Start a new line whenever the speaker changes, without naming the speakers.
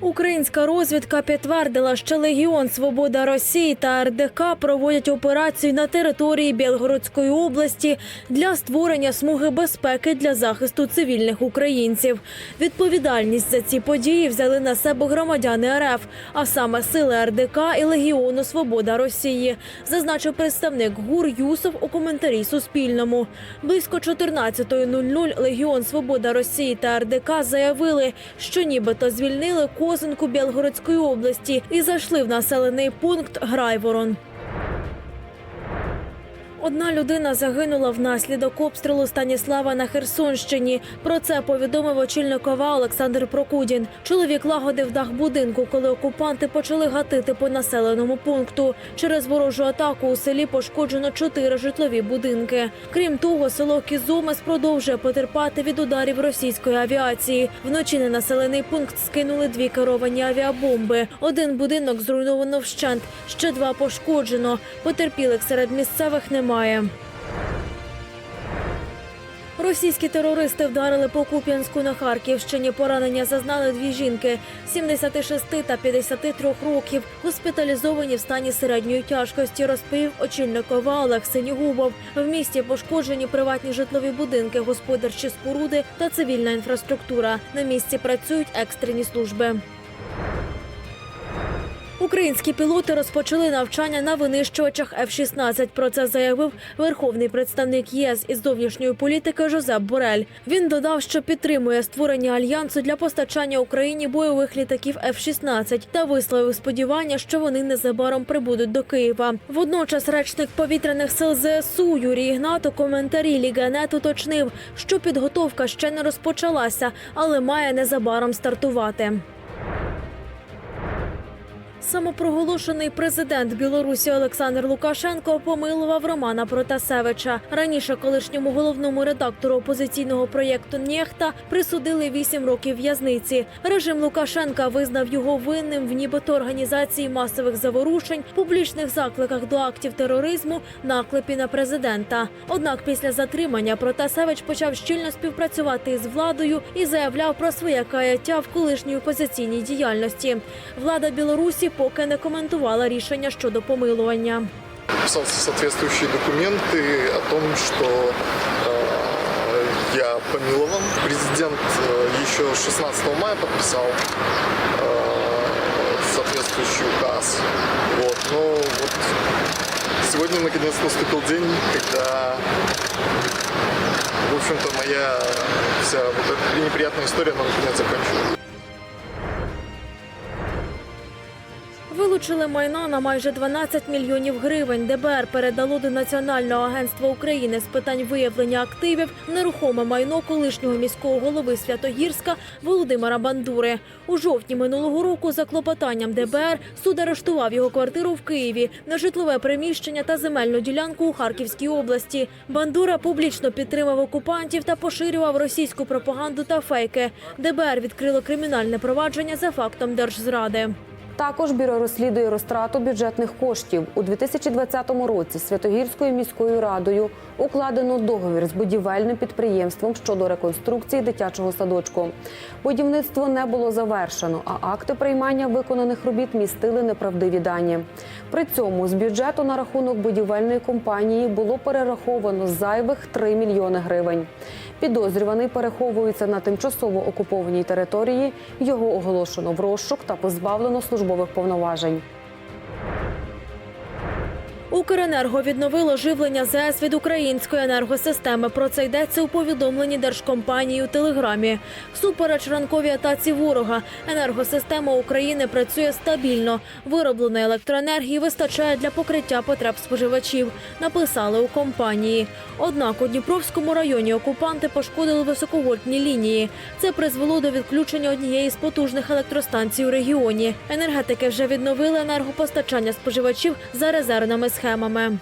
Українська розвідка підтвердила, що Легіон Свобода Росії та РДК проводять операцію на території Білгородської області для створення смуги безпеки для захисту цивільних українців. Відповідальність за ці події взяли на себе громадяни РФ, а саме сили РДК і Легіону Свобода Росії, зазначив представник ГУР Юсов у коментарі Суспільному. Близько 14.00 Легіон Свобода Росії та РДК заявили, що нібито звільнили Козинку Білгородської області і зайшли в населений пункт Грайворон. Одна людина загинула внаслідок обстрілу Станіслава на Херсонщині. Про це повідомив очільник ОВА Олександр Прокудін. Чоловік лагодив дах будинку, коли окупанти почали гатити по населеному пункту. Через ворожу атаку у селі пошкоджено чотири житлові будинки. Крім того, село Кізомес продовжує потерпати від ударів російської авіації. Вночі на населений пункт скинули дві керовані авіабомби. Один будинок зруйновано вщент, ще два пошкоджено. Потерпілих серед місцевих немає. Російські терористи вдарили по Куп'янську на Харківщині. Поранення зазнали дві жінки 76 та 53 років. Госпіталізовані в стані середньої тяжкості, розповів очільник ОВА Олег Синігубов. В місті пошкоджені приватні житлові будинки, господарчі споруди та цивільна інфраструктура. На місці працюють екстрені служби. Українські пілоти розпочали навчання на винищувачах F-16. Про це заявив верховний представник ЄС із зовнішньої політики Жозеп Борель. Він додав, що підтримує створення альянсу для постачання Україні бойових літаків F-16 та висловив сподівання, що вони незабаром прибудуть до Києва. Водночас речник повітряних сил ЗСУ Юрій Ігнат у коментарі Ліганет уточнив, що підготовка ще не розпочалася, але має незабаром стартувати. Самопроголошений президент Білорусі Олександр Лукашенко помилував Романа Протасевича. Раніше колишньому головному редактору опозиційного проєкту Нєхта присудили 8 років в'язниці. Режим Лукашенка визнав його винним в нібито організації масових заворушень, публічних закликах до актів тероризму, наклепі на президента. Однак після затримання Протасевич почав щільно співпрацювати із владою і заявляв про своє каяття в колишній опозиційній діяльності. Влада Білорусі поки не коментувала рішення щодо помилування.
Писал соответствующие документы о том, что э, я помилован. Президент э, еще 16 мая подписал э, соответствующий указ. Вот. Но вот сегодня наконец наступил день, когда, в общем-то, моя вся вот эта неприятная история, она наконец закончилась.
Вилучили майно на майже 12 мільйонів гривень. ДБР передало до Національного агентства України з питань виявлення активів нерухоме майно колишнього міського голови Святогірська Володимира Бандури. У жовтні минулого року за клопотанням ДБР суд арештував його квартиру в Києві, нежитлове приміщення та земельну ділянку у Харківській області. Бандура публічно підтримав окупантів та поширював російську пропаганду та фейки. ДБР відкрило кримінальне провадження за фактом держзради.
Також бюро розслідує розтрату бюджетних коштів у 2020 році. Святогірською міською радою укладено договір з будівельним підприємством щодо реконструкції дитячого садочку. Будівництво не було завершено, а акти приймання виконаних робіт містили неправдиві дані. При цьому з бюджету на рахунок будівельної компанії було перераховано зайвих 3 мільйони гривень. Підозрюваний переховується на тимчасово окупованій території. Його оголошено в розшук та позбавлено службових повноважень.
Укренерго відновило живлення ЗС від української енергосистеми. Про це йдеться у повідомленні держкомпанії у Телеграмі. Супереч ранковій атаці ворога, енергосистема України працює стабільно. Виробленої електроенергії вистачає для покриття потреб споживачів. Написали у компанії. Однак у Дніпровському районі окупанти пошкодили високовольтні лінії. Це призвело до відключення однієї з потужних електростанцій у регіоні. Енергетики вже відновили енергопостачання споживачів за резервними схемами. Hermamam.